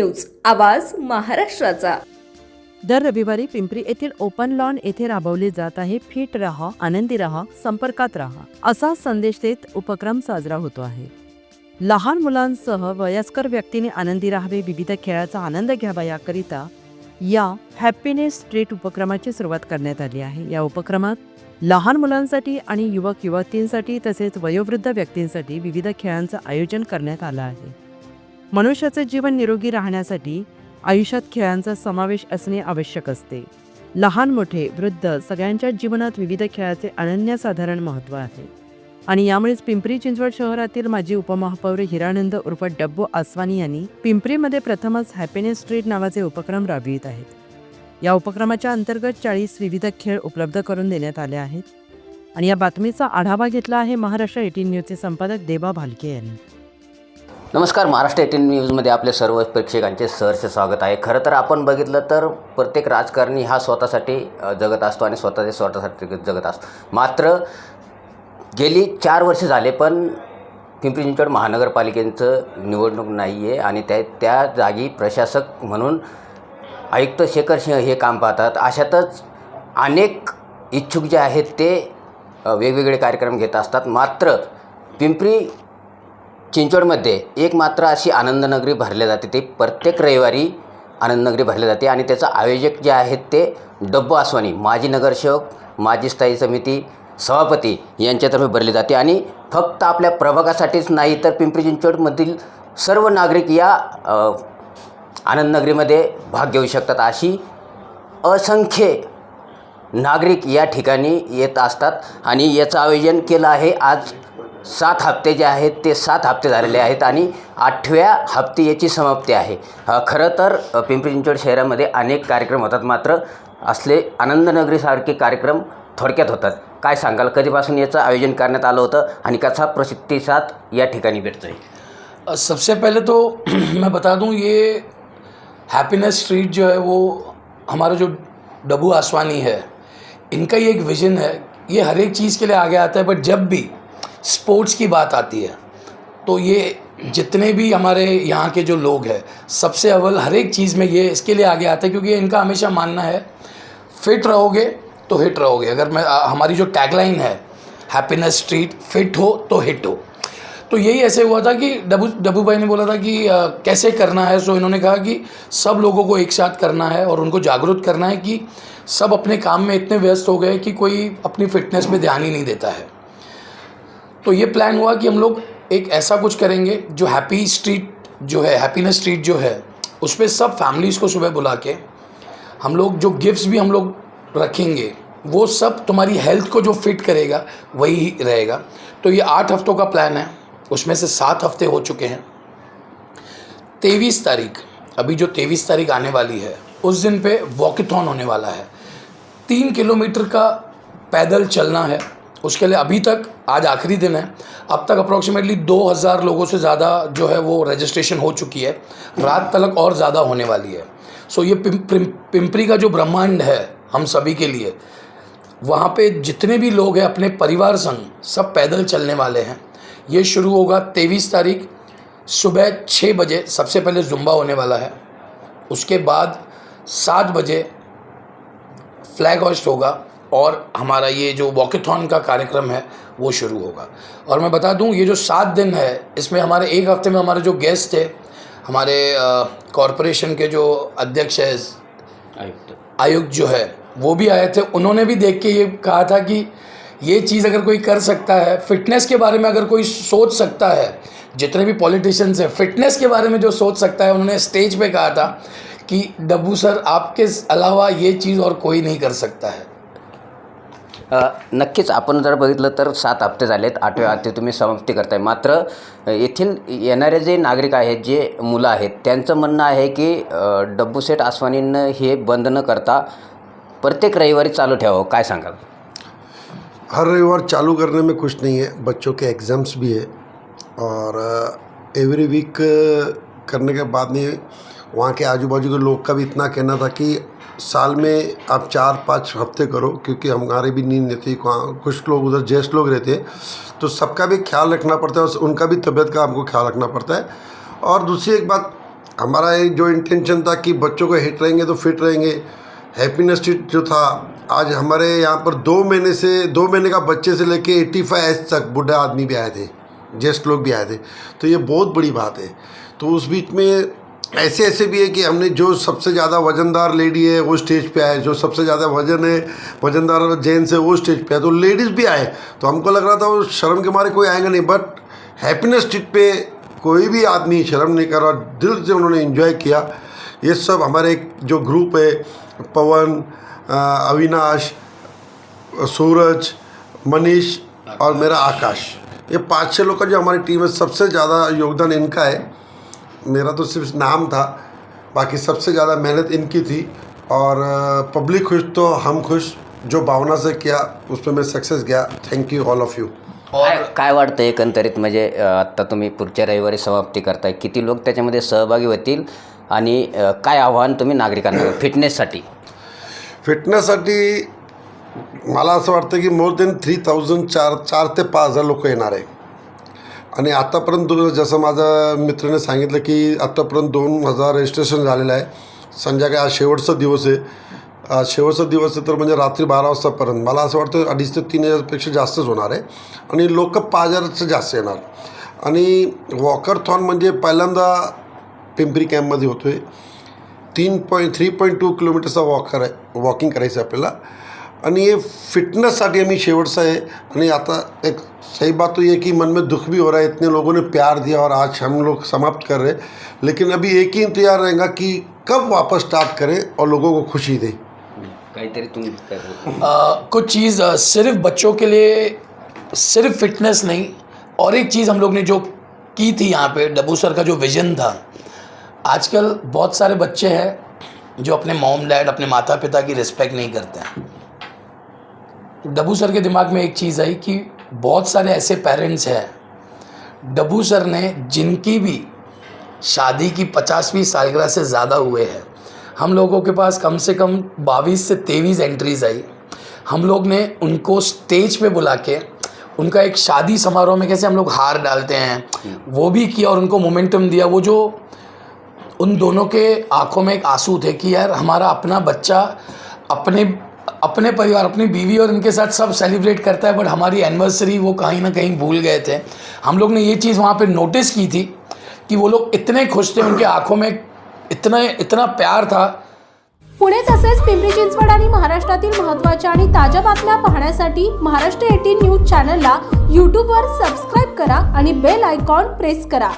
News आवाज महाराष्ट्राचा. दर रविवारी पिंपरी येथील ओपन लॉन येथे राबवले जात आहे. फिट रहा आनंदी रहा संपर्कात रहा असा संदेश देत उपक्रम साजरा होतो आहे. लहान मुलांसह वयस्कर व्यक्तीने आनंदी राहावे विविध खेळाचा आनंद घ्यावा याकरिता या हॅपीनेस स्ट्रीट उपक्रमाची सुरुवात करण्यात आली आहे. या उपक्रमात लहान मुलांसाठी आणि युवक युवतींसाठी तसेच वयोवृद्ध व्यक्तींसाठी विविध खेळांचं आयोजन करण्यात आलं आहे. मनुष्याचे जीवन निरोगी राहण्यासाठी आयुष्यात खेळांचा समावेश असणे आवश्यक असते. लहान मोठे वृद्ध सगळ्यांच्या जीवनात विविध खेळाचे अनन्यसाधारण महत्त्व आहे. आणि यामुळेच पिंपरी चिंचवड शहरातील माजी उपमहापौर हिरानंद उर्फ डब्बू आसवानी यांनी पिंपरीमध्ये प्रथमच हॅपीनेस स्ट्रीट नावाचे उपक्रम राबवित आहेत. या उपक्रमाच्या अंतर्गत चाळीस विविध खेळ उपलब्ध करून देण्यात आले आहेत. आणि या बातमीचा आढावा घेतला आहे महाराष्ट्र एटीन न्यूजचे संपादक देबा भालके यांनी. नमस्कार महाराष्ट्र एटीन न्यूजमध्ये आपले सर्व प्रेक्षकांचे सहर्ष स्वागत आहे. खरं तर आपण बघितलं तर प्रत्येक राजकारणी हा स्वतःसाठी जगत असतो आणि स्वतःच्या स्वतःसाठी जगत असतो. मात्र गेली चार वर्ष झाले पण पिंपरी चिंचवड महानगरपालिकेचं निवडणूक नाही आहे आणि त्या त्या जागी प्रशासक म्हणून आयुक्त शेखर सिंह हे काम पाहतात. अशातच अनेक इच्छुक जे आहेत ते वेगवेगळे कार्यक्रम घेत असतात. मात्र पिंपरी चिंचवडमध्ये एक मात्र अशी आनंदनगरी भरल्या जाते. ते प्रत्येक रविवारी आनंदनगरी भरल्या जाते आणि त्याचं आयोजक जे आहेत ते डब्बू आसवानी माजी नगरसेवक माजी स्थायी समिती सभापती यांच्यातर्फे भरली जाते. आणि फक्त आपल्या प्रभागासाठीच नाही तर पिंपरी चिंचवडमधील सर्व नागरिक या आनंदनगरीमध्ये भाग घेऊ शकतात. अशी असंख्य नागरिक या ठिकाणी येत असतात आणि याचं आयोजन केलं आहे. आज सात हप्ते जे आहेत ते सात हप्ते झालेले आहेत आणि आठव्या हप्ते याची समाप्ती आहे. खरं तर पिंपरी चिंचवड शहरामध्ये अनेक कार्यक्रम होतात मात्र असले आनंदनगरीसारखे कार्यक्रम थोडक्यात होतात. काय सांगाल? कधीपासून याचं आयोजन करण्यात आलं होतं आणि कसा प्रतिसाद या ठिकाणी भेटतो आहे सबसे पहले तो मैं बता दूं ये हैप्पीनेस स्ट्रीट जो है वो हमारा जो डबू आसवानी है इनका ही एक विज़न है। ये हर एक चीज़ के लिए आगे आता है बट जब भी स्पोर्ट्स की बात आती है तो ये जितने भी हमारे यहाँ के जो लोग हैं सबसे अव्वल हर एक चीज़ में ये इसके लिए आगे आता है क्योंकि इनका हमेशा मानना है फिट रहोगे तो हिट रहोगे। अगर मैं हमारी जो टैगलाइन है हैप्पीनेस स्ट्रीट फिट हो तो हिट हो। तो यही ऐसे हुआ था कि डबू डब्बू भाई ने बोला था कि आ, कैसे करना है सो इन्होंने कहा कि सब लोगों को एक साथ करना है और उनको जागरूक करना है कि सब अपने काम में इतने व्यस्त हो गए कि कोई अपनी फिटनेस में ध्यान ही नहीं देता है। तो ये प्लान हुआ कि हम लोग एक ऐसा कुछ करेंगे जो हैप्पी स्ट्रीट जो है हैप्पीनेस स्ट्रीट जो है उस पर सब फैमिलीज़ को सुबह बुला के हम लोग जो गिफ्ट्स भी हम लोग रखेंगे, वो सब तुम्हारी हेल्थ को जो फिट करेगा, वही रहेगा। तो ये आठ हफ्तों का प्लान है, उसमें से सात हफ़्ते हो चुके हैं। तेईस तारीख, अभी जो तेईस तारीख आने वाली है, उस दिन पे वॉकथॉन होने वाला है। तीन किलोमीटर का पैदल चलना है उसके लिए अभी तक आज आखिरी दिन है अब तक अप्रॉक्सीमेटली 2000 लोगों से ज़्यादा जो है वो रजिस्ट्रेशन हो चुकी है। रात तलक और ज़्यादा होने वाली है। सो ये पिम, पिंपरी का जो ब्रह्मांड है हम सभी के लिए वहाँ पे जितने भी लोग हैं अपने परिवार संग सब पैदल चलने वाले हैं। ये शुरू होगा तेईस तारीख सुबह छः बजे सबसे पहले जुम्बा होने वाला है। उसके बाद सात बजे फ्लैग होस्ट होगा। और हमारा ये जो वॉकेथॉन का कार्यक्रम है वो शुरू होगा। और मैं बता दूँ ये जो सात दिन है इसमें हमारे एक हफ़्ते में हमारे जो गेस्ट थे हमारे कॉरपोरेशन के जो अध्यक्ष है आयुक्त। आयुक्त जो है वो भी आए थे। उन्होंने भी देख के ये कहा था कि ये चीज़ अगर कोई कर सकता है फिटनेस के बारे में अगर कोई सोच सकता है जितने भी पॉलिटिशियंस हैं फिटनेस के बारे में जो सोच सकता है उन्होंने स्टेज पे कहा था कि डब्बू सर आपके अलावा ये चीज़ और कोई नहीं कर सकता है। नक्कीच आपण जर बघितलं तर सात हप्ते झालेत आठव्या हप्ते तुम्ही समाप्ती करताय. मात्र येथील येणारे जे नागरिक आहेत जे मुलं आहेत त्यांचं म्हणणं आहे की अ, डब्बू सेठ आसवानींनं हे बंद न करता प्रत्येक रविवारी चालू ठेवावं. काय सांगाल? हर रविवार चालू करने में कुछ नहीं है. बच्चों के एग्ज़ाम्स भी है. और एवरी वीक करने के बाद में वहाँ के आजू बाजू के लोग का भी इतना कहना था कि साल में आप चार, पाँच हफ़्ते करो, क्योंकि हमारे भी नींद रहती है कुछ लोग उधर ज्येष्ठ लोग रहते हैं तो सबका भी ख्याल रखना पड़ता है उनका भी तबीयत का हमको ख्याल रखना पड़ता है। और दूसरी एक बात, हमारा एक जो इंटेंशन था कि बच्चों को हिट रहेंगे तो फिट रहेंगे हैप्पीनेस स्ट्रीट जो था, आज हमारे यहाँ पर दो महीने से, दो महीने का बच्चे से लेके एट्टी फाइव एज तक बूढ़ा आदमी भी आए थे, ज्येष्ठ लोग भी आए थे तो ये बहुत बड़ी बात है। तो उस बीच में ऐसे ऐसे भी है कि हमने जो सबसे ज़्यादा वजनदार लेडी है, वो स्टेज पे आए, जो सबसे ज़्यादा वज़न है, वजनदार जेंट्स है वो स्टेज पे आए तो लेडीज़ भी आए। तो हमको लग रहा था वो शर्म के मारे कोई आएगा नहीं बट हैप्पीनेस स्ट्रीट पे कोई भी आदमी शर्म नहीं कर रहा, दिल से उन्होंने इन्जॉय किया। ये सब हमारे जो ग्रुप है, पवन अविनाश, सूरज, मनीष और मेरा आकाश। ये पाँच छः लोग का जो हमारी टीम है, सबसे ज़्यादा योगदान इनका है। मेरा तो सिर्फ नाम था बाकी सबसे ज़्यादा मेहनत इनकी थी और पब्लिक खुश तो हम खुश जो भावना से किया उस पर मैं success Gaya. Thank you all of you काय काय वाटतं एकंदरीत? म्हणजे आत्ता तुम्ही पुढच्या रविवारी समाप्ती करताय. किती लोक त्याच्यामध्ये सहभागी होतील? आणि काय आव्हान तुम्ही नागरिकांना? फिटनेससाठी. फिटनेससाठी मला असं वाटतं की मोर देन थ्री थाउजंड चार चार ते पाच हजार लोक येणार आहे. आणि आत्तापर्यंत जसं माझ्या मित्राने सांगितलं की आत्तापर्यंत दोन हजार रजिस्ट्रेशन झालेलं आहे. संध्याकाळी आज शेवटचा दिवस आहे. शेवटचा दिवस आहे तर म्हणजे रात्री बारा वाजतापर्यंत. मला असं वाटतं अडीच ते तीन हजारपेक्षा जास्तच होणार आहे. आणि लोक पाच हजारचं जास्त येणार. आणि वॉकरथॉन म्हणजे पहिल्यांदा पिंपरी कॅम्पमध्ये होतो आहे तीन पॉईंट थ्री पॉईंट टू किलोमीटरचा वॉकर आहे. वॉकिंग करायचं आहे आपल्याला. आणि ये फिटनेससाठी आम्ही शेवटचा आहे. आणि आता एक सही बात तो ये कि मन में दुख भी हो रहा है इतने लोगों ने प्यार दिया और आज हम लोग समाप्त कर रहे लेकिन अभी एक ही इंतज़ार रहेगा कि कब वापस स्टार्ट करें और लोगों को खुशी दें। काहीतरी तुम्ही काय कुछ चीज़ सिर्फ़ बच्चों के लिए सिर्फ़ फिटनेस नहीं और एक चीज़ हम लोग ने जो की थी यहाँ पे डब्बू सर का जो विज़न था। आजकल बहुत सारे बच्चे हैं जो अपने मॉम डैड अपने माता पिता की रिस्पेक्ट नहीं करते हैं। डब्बू सर के दिमाग में एक चीज़ आई कि बहुत सारे ऐसे पेरेंट्स हैं। डब्बू सर ने जिनकी भी शादी की पचासवीं सालगिरह से ज़्यादा हुए हैं, हम लोगों के पास कम से कम बाईस से तेईस एंट्रीज आई। हम लोग ने उनको स्टेज पे बुला के, उनका एक शादी समारोह में कैसे हम लोग हार डालते हैं, वो भी किया और उनको मोमेंटम दिया। वो जो उन दोनों के आँखों में एक आँसू थे कि यार हमारा अपना बच्चा अपने अपने परिवार अपनी बीवी और इनके साथ सब सेलिब्रेट करता है बट हमारी एनिवर्सरी वो कहीं ना कहीं भूल गए थे। हम लोग ने ये चीज़ वहाँ पे नोटिस की थी कि वो लोग इतने खुश थे उनके आंखों में इतना इतना प्यार था। पुणे तसेच पिंपरी चिंचवड आणि महाराष्ट्रातील महत्त्वाच्या आणि ताज्या बातम्या पाहण्यासाठी महाराष्ट्र एटीन न्यूज चॅनलला यूट्यूबवर सबस्क्राईब करा आणि बेल आयकॉन प्रेस करा.